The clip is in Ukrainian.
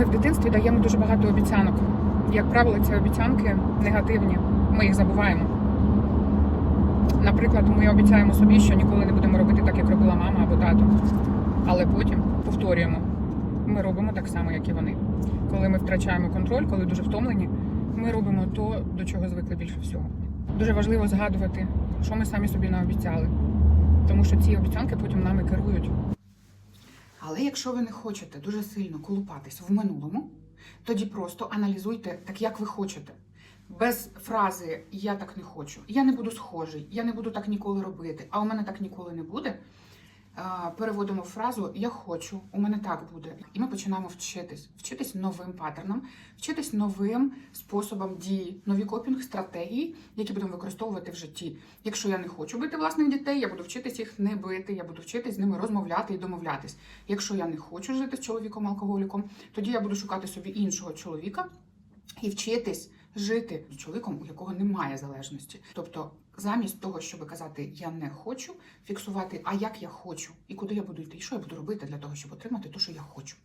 Ми в дитинстві даємо дуже багато обіцянок. Як правило, ці обіцянки негативні. Ми їх забуваємо. Наприклад, ми обіцяємо собі, що ніколи не будемо робити так, як робила мама або тато. Але потім повторюємо. Ми робимо так само, як і вони. Коли ми втрачаємо контроль, коли дуже втомлені, ми робимо то, до чого звикли більше всього. Дуже важливо згадувати, що ми самі собі наобіцяли. Тому що ці обіцянки потім нами керують. Але якщо ви не хочете дуже сильно колупатись в минулому, тоді просто аналізуйте так, як ви хочете. Без фрази Я так не хочу, я не буду схожий, я не буду так ніколи робити, а у мене так ніколи не буде. Переводимо фразу Я хочу, у мене так буде. І ми починаємо вчитись, вчитись новим паттернам, вчитись новим способам дії, нові копінг стратегії, які будемо використовувати в житті. Якщо я не хочу бити власних дітей, я буду вчитись їх не бити, я буду вчитись з ними розмовляти і домовлятись. Якщо я не хочу жити з чоловіком алкоголіком, тоді я буду шукати собі іншого чоловіка і вчитись жити з чоловіком, у якого немає залежності. Тобто, замість того, щоб казати я не хочу, фіксувати, а як я хочу, і куди я буду йти, і що я буду робити для того, щоб отримати те, що я хочу.